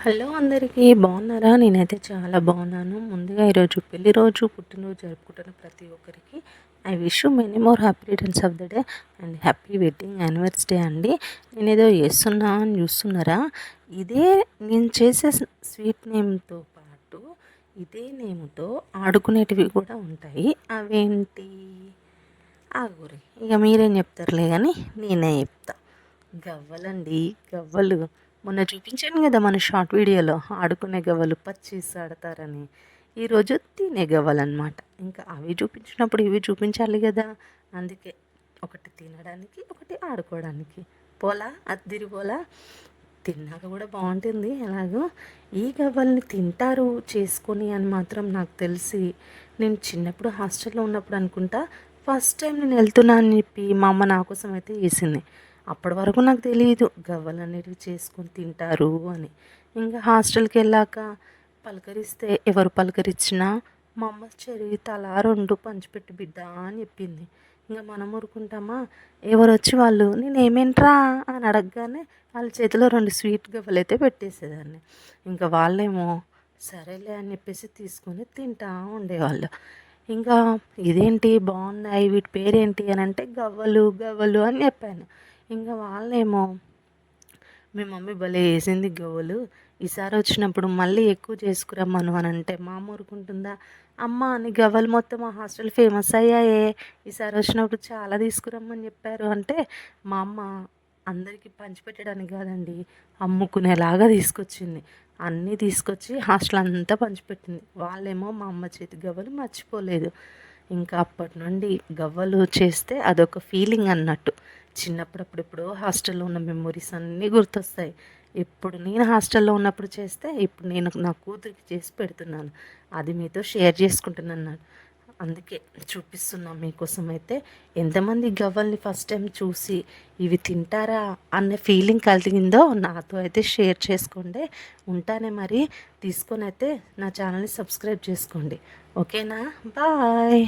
Hello అందరికీ బాగున్నారా? నేనైతే చాలా బాగున్నాను. ముందుగా ఈరోజు పెళ్ళి రోజు పుట్టినరోజు జరుపుకుంటున్న ప్రతి ఒక్కరికి I wish many more happy returns of the day and happy wedding anniversary అండి. నేనేదో చేస్తున్నా అని చూస్తున్నారా? ఇదే నేను చేసే స్వీట్ నేమ్తో పాటు ఇదే నేమ్తో ఆడుకునేటివి కూడా ఉంటాయి. అవేంటి? ఆగురి. ఇక మీరేం చెప్తారులే కానీ నేనే చెప్తా. గవ్వలండి గవ్వలు. మొన్న చూపించాను కదా మన షార్ట్ వీడియోలో ఆడుకునే గవ్వలు పచ్చిస్ ఆడతారని. ఈరోజు తినే గవ్వలు అనమాట ఇంకా అవి చూపించినప్పుడు ఇవి చూపించాలి కదా. అందుకే ఒకటి తినడానికి ఒకటి ఆడుకోవడానికి. పోలా? అద్దిరి పోలా? తిన్నాక కూడా బాగుంటుంది. ఎలాగో? ఈ గవ్వల్ని తింటారు చేసుకొని అని మాత్రం నాకు తెలిసి నేను చిన్నప్పుడు హాస్టల్లో ఉన్నప్పుడు అనుకుంటా ఫస్ట్ టైం నేను వెళ్తున్నా అని చెప్పి మా అమ్మ నా కోసం అయితే వేసింది అప్పటి వరకు నాకు తెలియదు గవ్వలు అనేటివి చేసుకొని తింటారు అని. ఇంకా హాస్టల్కి వెళ్ళాక పలకరిస్తే ఎవరు పలకరించినా మా అమ్మ చెరి తల రెండు పంచిపెట్టి బిడ్డ అని చెప్పింది. ఇంకా మనం ఊరుకుంటామా? ఎవరు వచ్చి వాళ్ళు నేను ఏమేంట్రా అని అడగగానే వాళ్ళ చేతిలో రెండు స్వీట్ గవ్వలు అయితే పెట్టేసేదాన్ని. ఇంకా వాళ్ళేమో సరేలే అని చెప్పేసి తీసుకొని తింటా ఉండేవాళ్ళు. ఇంకా ఇదేంటి? బాగున్నాయి వీటి పేరేంటి? అని అంటే గవ్వలు గవ్వలు అని చెప్పాను. ఇంకా వాళ్ళేమో మీ మమ్మీ భలే వేసింది గవ్వలు. ఈసారి వచ్చినప్పుడు మళ్ళీ ఎక్కువ చేసుకురమ్మను అని అంటే మా ఊరుకుంటుందా? అమ్మ అని గవ్వలు మొత్తం మా హాస్టల్ ఫేమస్ అయ్యాయే. ఈసారి వచ్చినప్పుడు చాలా తీసుకురమ్మని చెప్పారు అంటే మా అమ్మ అందరికీ పంచిపెట్టడానికి కాదండి అమ్ముకునేలాగా తీసుకొచ్చింది. అన్నీ తీసుకొచ్చి హాస్టల్ అంతా పంచిపెట్టింది వాళ్ళేమో మా అమ్మ చేతి గవ్వలు మర్చిపోలేదు. ఇంకా అప్పటి నుండి గవ్వలు చేస్తే అదొక ఫీలింగ్ అన్నట్టు. చిన్నప్పుడు అప్పుడెప్పుడో హాస్టల్లో ఉన్న మెమొరీస్ అన్నీ గుర్తొస్తాయి. ఇప్పుడు నేను హాస్టల్లో ఉన్నప్పుడు చేస్తే ఇప్పుడు నేను నా కూతురికి చేసి పెడుతున్నాను. అది మీతో షేర్ చేసుకుంటున్నాను అందుకే చూపిస్తున్నా మీకోసం అయితే ఎంతమంది గవ్వల్ని ఫస్ట్ టైం చూసి ఇవి తింటారా అనే ఫీలింగ్ కలిగిందో నాతో అయితే షేర్ చేసుకోండి. ఉంటానే మరి తీసుకొని అయితే నా ఛానల్ని సబ్స్క్రైబ్ చేసుకోండి. ఓకేనా? బాయ్.